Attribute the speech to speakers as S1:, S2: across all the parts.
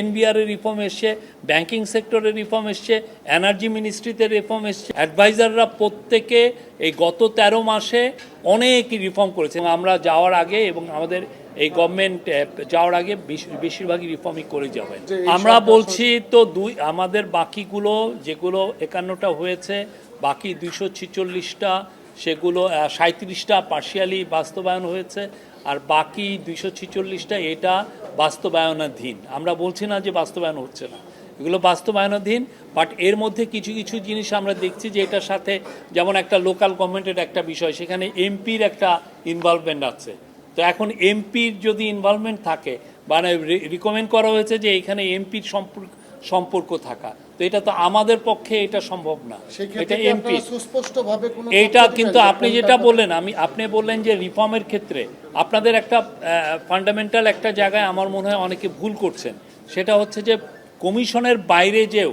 S1: NBR এর reform এসছে banking সেক্টরের রিফর্ম এসছে এনার্জি মিনিস্ট্রিতে রিফর্ম এসছে। অ্যাডভাইজাররা প্রত্যেকে এই গত তেরো মাসে অনেক রিফর্ম করেছে। এবং আমরা যাওয়ার আগে এবং আমাদের এই গভর্নমেন্ট যাওয়ার আগে বেশিরভাগই রিফর্মই করে যাবেন আমরা বলছি তো দুই আমাদের বাকিগুলো যেগুলো একান্নটা হয়েছে বাকি দুইশো ছিচল্লিশটা সেগুলো সাঁত্রিশটা পার্শিয়ালি বাস্তবায়ন হয়েছে আর বাকি দুইশো ছিচল্লিশটা এটা বাস্তবায়নাধীন। আমরা বলছি না যে বাস্তবায়ন হচ্ছে না। এগুলো বাস্তবায়নাধীন বাট এর মধ্যে কিছু কিছু জিনিস আমরা দেখছি যে এটার সাথে যেমন একটা লোকাল গভর্নমেন্টের একটা বিষয়, সেখানে এমপির একটা ইনভলভমেন্ট আছে। তো এখন এমপির যদি ইনভলভমেন্ট থাকে মানে রিকমেন্ড করা হয়েছে যে এখানে এমপির সম্পর্ক সম্পর্ক থাকা। তো এটা তো আমাদের পক্ষে এটা সম্ভব না। এটা এমপি এইটা কিন্তু আপনি যেটা বললেন আমি আপনি বললেন যে রিফর্মের ক্ষেত্রে আপনাদের একটা ফান্ডামেন্টাল একটা জায়গায় আমার মনে হয় অনেকে ভুল করছেন। সেটা হচ্ছে যে কমিশনের বাইরে যেও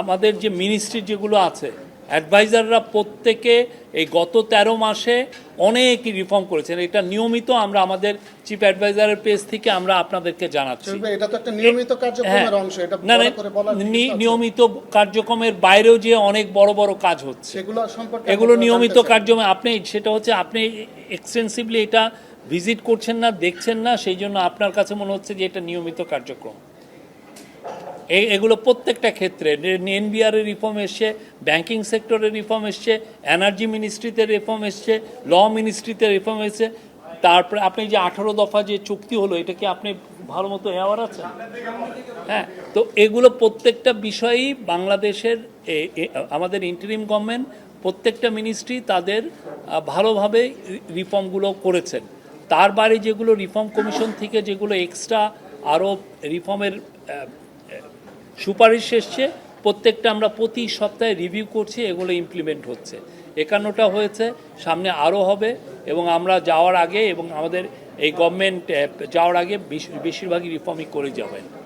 S1: আমাদের যে মিনিস্ট্রি যেগুলো আছে অ্যাডভাইজাররা প্রত্যেকে এই গত তেরো মাসে অনেক রিফর্ম করেছেন এটা নিয়মিত আমরা আমাদের চিফ অ্যাডভাইজারের পেজ থেকে আমরা আপনাদেরকে জানাচ্ছি
S2: এটা তো একটা নিয়মিত কার্যক্রমের
S1: হ্যাঁ।
S2: অংশ এটা
S1: না? নিয়মিত কার্যক্রমের বাইরেও যে অনেক বড় বড় কাজ হচ্ছে
S2: সম্পর্কে
S1: এগুলো নিয়মিত। কার্যক্রমে আপনি সেটা হচ্ছে আপনি এক্সটেন্সিভলি এটা ভিজিট করছেন না দেখছেন না সেই জন্য আপনার কাছে মনে হচ্ছে যে এটা নিয়মিত কার্যক্রম এগুলো প্রত্যেকটা ক্ষেত্রে। এনবিআর এর রিফর্ম এসছে ব্যাংকিং সেক্টরের রিফর্ম এসছে এনার্জি মিনিস্ট্রিতে রিফর্ম এসছে ল মিনিস্ট্রিতে রিফর্ম এসছে। তারপরে আপনি যে আঠারো দফা যে চুক্তি হলো, এটা কি আপনি ভালো মতো অ্যাওয়ার আছেন? হ্যাঁ তো এগুলো প্রত্যেকটা বিষয়ই বাংলাদেশের আমাদের ইন্টারিম গভর্নমেন্ট প্রত্যেকটা মিনিস্ট্রি তাদের ভালোভাবে রিফর্মগুলো করেছেন। তার বাইরে যেগুলো রিফর্ম কমিশন থেকে যেগুলো এক্সট্রা আরও রিফর্মের সুপারিশ এসছে, প্রত্যেকটা আমরা প্রতি সপ্তাহে রিভিউ করছি, এগুলো ইমপ্লিমেন্ট হচ্ছে। একান্নটা হয়েছে, সামনে আরও হবে, এবং আমরা যাওয়ার আগে এবং আমাদের এই গভর্নমেন্ট যাওয়ার আগে বেশ- বেশিরভাগই রিফর্মই করে যাবেন।